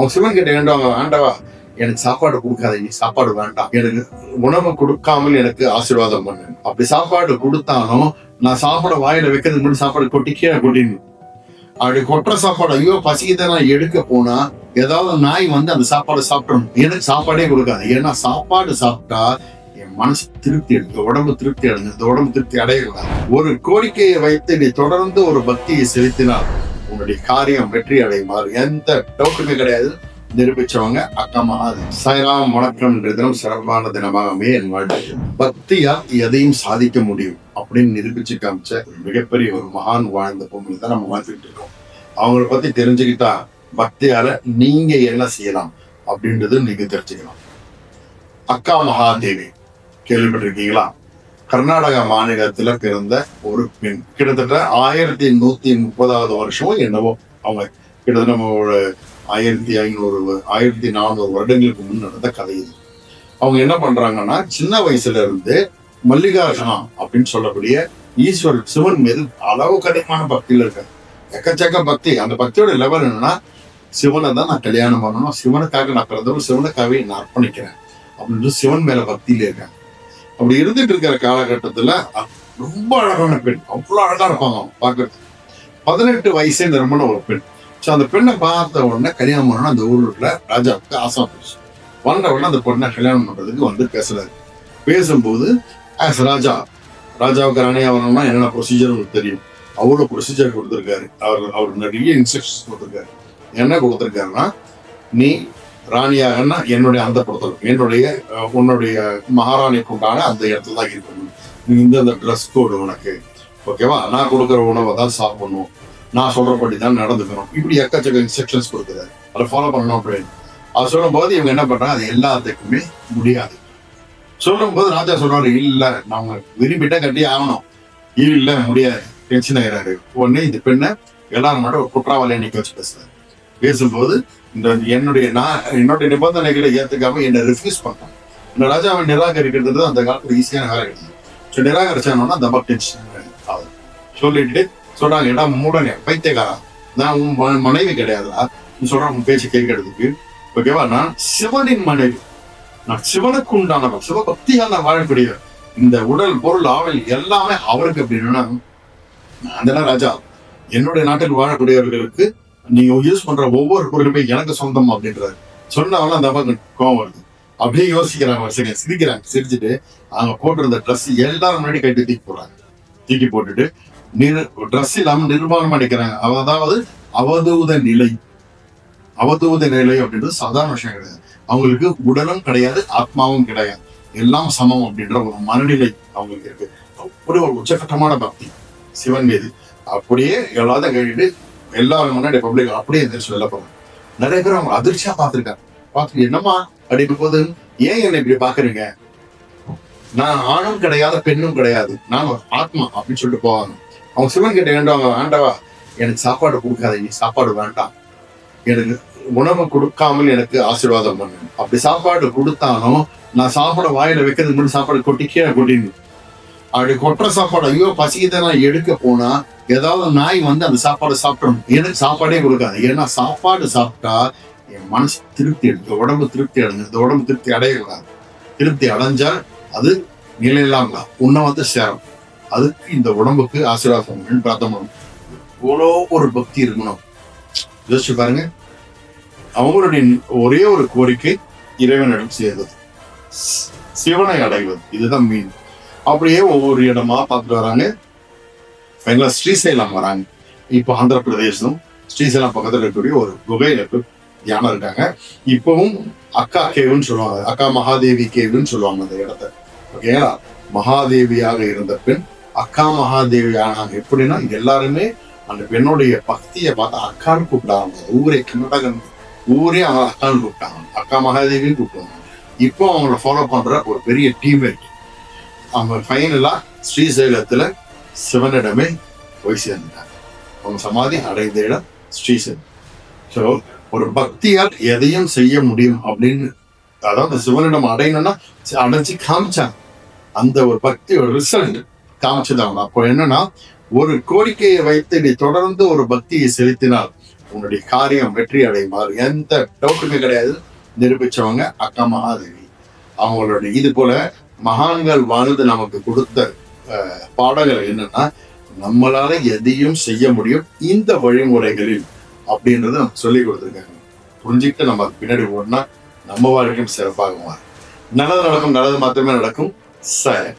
அவங்க சிவன் கிட்ட வேண்டுவாங்க வேண்டாவா எனக்கு சாப்பாடு கொடுக்காதீங்க சாப்பாடு வேண்டாம். எனக்கு உணவு கொடுக்காமல் எனக்கு ஆசீர்வாதம் பண்ணு. அப்படி சாப்பாடு கொடுத்தாலும் நான் சாப்பாடு வாயில வைக்கிறதுக்கு முன்னாடி சாப்பாடு கொட்டி கீழே கொட்டிடணும். அப்படி கொட்டுற சாப்பாடு ஐயோ பசிக்குதை நான் எடுக்க போனா ஏதாவது நாய் வந்து அந்த சாப்பாடு சாப்பிடணும். எனக்கு சாப்பாடே கொடுக்காது. ஏன்னா சாப்பாடு சாப்பிட்டா என் மனசு திருப்தி எடுக்கும் உடம்பு திருப்தி அடைஞ்சு இந்த உடம்பு திருப்தி அடையக்கூடாது. ஒரு கோரிக்கையை வைத்து நீ தொடர்ந்து ஒரு பக்தியை செலுத்தினால் உன்னுடைய காரியம் வெற்றி அடையுமாறு எந்த டவுட்டுமே கிடையாது. நிரூபிச்சவங்க அக்கா மகாது சாய்ராம் வணக்கம் என்ற தினம் சிறப்பான தினமாகவே என் வாழ்க்கை பக்தியா எதையும் சாதிக்க முடியும் அப்படின்னு நிரூபிச்சு காமிச்ச மிகப்பெரிய ஒரு மகான் வாழ்ந்த பொம்பளை தான் நம்ம வாழ்ந்துட்டு இருக்கோம். அவங்கள பத்தி தெரிஞ்சுக்கிட்டா பக்தியால நீங்க என்ன செய்யலாம் அப்படின்றது நீங்க தெரிஞ்சுக்கலாம். அக்கா மகாதேவி கேள்விப்பட்டிருக்கீங்களா? கர்நாடக மாநிலத்துல பிறந்த ஒரு பெண். கிட்டத்தட்ட ஆயிரத்தி நூத்தி முப்பதாவது வருஷமும் என்னவோ அவங்க கிட்டத்தட்ட நம்ம ஒரு ஆயிரத்தி ஐநூறு ஆயிரத்தி நானூறு வருடங்களுக்கு முன் நடந்த கதை இது. அவங்க என்ன பண்றாங்கன்னா சின்ன வயசுல இருந்து மல்லிகார்ஜுனா அப்படின்னு சொல்லக்கூடிய ஈஸ்வர் சிவன் மீது அளவு கடினமான பக்தியில் இருக்காங்க எக்கச்சக்க பக்தி. அந்த பக்தியோட லெவல் என்னன்னா சிவனை தான் நான் கல்யாணம் பண்ணணும். சிவனுக்காக நான் பிறந்தவன் சிவனுக்காகவே நான் அர்ப்பணிக்கிறேன் அப்படின்னு சிவன் மேல பக்தியில இருக்கேன் அப்படி இருந்துட்டு இருக்கிற காலகட்டத்துல ரொம்ப அழகான பெண். அவ்வளவு அழகா இருப்பாங்க பாக்குறது பதினெட்டு வயசே நிரம்பின ஒரு பெண். ஸோ அந்த பெண்ணை பார்த்த உடனே கல்யாணம் பண்ணணும் அந்த ஊர்ல ராஜாவுக்கு ஆசை போச்சு வந்த உடனே அந்த பொண்ணை கல்யாணம் பண்றதுக்கு வந்து பேசுறாரு. பேசும்போது ஆஸ் ராஜா ராஜாவுக்கு ராணியா வரணும்னா என்னென்ன ப்ரொசீஜர் உங்களுக்கு தெரியும்? அவ்வளோ ப்ரொசீஜர் கொடுத்துருக்காரு. அவர் அவர் நிறைய இன்ஸ்ட்ரக்ஷன்ஸ் கொடுத்துருக்காரு. என்ன கொடுத்துருக்காருன்னா நீ ராணியாகன்னா என்னுடைய அந்த படத்தில் என்னுடைய உன்னுடைய மகாராணிக்கு உண்டான அந்த இடத்துல தான் இருக்கணும். நீ இந்த ட்ரெஸ் கோடு உனக்கு. ஓகேவா நான் கொடுக்குற உணவை தான் சாப்பிடணும். நான் சொல்றபடி தான் நடந்துக்கணும். இப்படி எக்கச்சக்க இன்ஸ்ட்ரக்ஷன்ஸ் கொடுக்குறாரு அதை ஃபாலோ பண்ணணும் அப்படின்னு. அது சொல்லும்போது இவங்க என்ன பண்றாங்க? அது எல்லாத்துக்குமே முடியாது. சொல்லும்போது ராஜா சொல்றாரு இல்ல நாங்க விரும்பிட்டா கட்டி ஆகணும். இல்ல முடியாது. டென்ஷன் ஆகிறாரு உடனே இந்த பெண்ணை எல்லாரும் மட்டும் ஒரு குற்றவாளியை நிக்க வச்சு பேசுறாரு. பேசும்போது இந்த என்னுடைய நான் என்னுடைய நிபந்தனைகளை ஏத்துக்காம என்னை ரிஃப்யூஸ் பண்ணான் இந்த ராஜாவை நிராகரிக்கிறது அந்த காலத்துல ஈஸியான வேலை கிடையாது ஸோ நிராகரிச்சானோன்னா தப்பா டென்ஷன் ஆகும் சொல்லிட்டு சொல்றாங்க ஏடா மூடனே பைத்தியகாரா நான் உன் மனைவி கிடையாதுடா. நீ சொல்ற உன் பேச்சு கேட்கறதுக்கு. ஓகேவா நான் சிவனின் மனைவி. நான் சிவனுக்கு உண்டானவன். சிவபக்தியால் நான் வாழக்கூடிய இந்த உடல் பொருள் ஆவல் எல்லாமே அவருக்கு அப்படின்னா நான் தானே ராஜா. என்னுடைய நாட்டில் வாழக்கூடியவர்களுக்கு நீங்க யூஸ் பண்ற ஒவ்வொரு பொருளுமே எனக்கு சொந்தம் அப்படின்றாரு. சொன்னவன அந்த அம்மா கோவம் வருது. அப்படியே யோசிக்கிறாங்க சரி சிரிக்கிறாங்க சிரிச்சுட்டு அவங்க போட்டிருந்த ட்ரெஸ் எல்லாரும் முன்னாடி கைட்டு தூக்கி போடுறாங்க. தூக்கி போட்டுட்டு நிர் ட்ரெஸ் இல்லாம நிர்வாணம் அடிக்கிறாங்க அதாவது அவதூத நிலை. அவதூத நிலை அப்படின்றது சாதாரண விஷயம் கிடையாது. அவங்களுக்கு உடலும் கிடையாது ஆத்மாவும் கிடையாது. எல்லாம் சமம் அப்படின்ற ஒரு மனநிலை அவங்களுக்கு இருக்கு. அப்படி ஒரு உச்சகட்டமான பக்தி. சிவன் மீது. அப்படியே எல்லாத்தையும் கழிட்டு எல்லாரும் முன்னாடி பப்ளிக் அப்படியே எந்திரிச்சு வெளில போறாங்க. நிறைய பேர் அவங்க அதிர்ச்சியா பார்த்துருக்காங்க. பார்த்துட்டு என்னம்மா அப்படின்னு போது ஏன் என்னை இப்படி பாக்குறீங்க நான் ஆணும் கிடையாது பெண்ணும் கிடையாது. நான் ஒரு ஆத்மா அப்படின்னு சொல்லிட்டு போவாங்க. அவங்க சிவன் கிட்ட வேண்டுவாங்க வேண்டவா எனக்கு சாப்பாடு நீ சாப்பாடு வேண்டாம். எனக்கு உணவு கொடுக்காமல் எனக்கு ஆசீர்வாதம் பண்ணு. அப்படி சாப்பாடு கொடுத்தாலும் நான் சாப்பாடு வாயில வைக்கிறதுக்கு முன்னாடி சாப்பாடு கொட்டி கீழே கொட்டிடணும். அப்படி கொட்டுற சாப்பாடு ஐயோ பசிக்குதை நான் எடுக்க போனா ஏதாவது நாய் வந்து அந்த சாப்பாடு சாப்பிடணும். எனக்கு சாப்பாடே கொடுக்காது. ஏன்னா சாப்பாடு சாப்பிட்டா என் மனசு திருப்தி எடுத்து உடம்பு திருப்தி அடைஞ்சு இந்த உடம்பு திருப்தி அடையக்கூடாது. திருப்தி அடைஞ்சால் அது நிலையில்லாம உன்னை வந்து சேரும். அதுக்கு இந்த உடம்புக்கு ஆசீர்வாதம் பிரார்த்தனை இவ்வளோ ஒரு பக்தி இருக்கணும். யோசிச்சு பாருங்க. அவங்களுடைய ஒரே ஒரு கோரிக்கை இறைவனிடம் சேர்வது. சிவனை அடைவது. இதுதான் மீன் அப்படியே ஒவ்வொரு இடமா பார்த்துட்டு வராங்க. ஃபைனலா ஸ்ரீசைலம் வராங்க. இப்போ ஆந்திர பிரதேசம் ஸ்ரீசைலம் பக்கத்தில் இருக்கக்கூடிய ஒரு குகையில போய் தியானம் இருக்காங்க இப்பவும் அக்கா கேவுன்னு சொல்லுவாங்க. அக்கா மகாதேவி கேவுன்னு சொல்லுவாங்க அந்த இடத்த. ஓகேங்களா மகாதேவியாக இருந்த பெண் அக்கா மகாதேவி ஆனாங்க எப்படின்னா எல்லாருமே அந்த பெண்ணுடைய பக்தியை பார்த்து அக்கான்னு கூப்பிட்டாங்க. ஊரே கன்னடகன் ஊரே அவங்க அக்கான்னு கூப்பிட்டாங்க அக்கா மகாதேவின்னு கூப்பிட்டாங்க இப்போ அவங்கள ஃபாலோ பண்ற ஒரு பெரிய டீம் இருக்கு. அவங்க ஃபைனலா ஸ்ரீசைலத்துல சிவனிடமே போய் சேர்ந்தாங்க அவங்க சமாதி அடைந்த இடம் ஸ்ரீசைலம். ஸோ ஒரு பக்தியால் எதையும் செய்ய முடியும் அப்படின்னு அதாவது சிவனிடம் அடையணும்னா அடைஞ்சு காமிச்சாங்க அந்த ஒரு பக்தியோட ரிசல்ட் காமிச்சது அப்போ என்னன்னா ஒரு கோரிக்கையை வைத்து நீ தொடர்ந்து ஒரு பக்தியை செலுத்தினால் உன்னுடைய காரியம் வெற்றி அடையுமாறு எந்த டவுட்டுமே கிடையாது. நிரூபிச்சவங்க அக்கா மகாதேவி அவங்களுடைய இது போல மகான்கள் வாழ்ந்து நமக்கு கொடுத்த பாடங்கள் என்னன்னா நம்மளால எதையும் செய்ய முடியும் இந்த வழிமுறைகளில் அப்படின்றத நமக்கு சொல்லி கொடுத்துருக்காங்க. புரிஞ்சுக்கிட்டு நம்ம அதுக்கு பின்னாடி ஓடினா நம்ம வாழ்க்கையும் சிறப்பாக மாறும் நல்லது நடக்கும் நல்லது மாத்திரமே நடக்கும். சரி.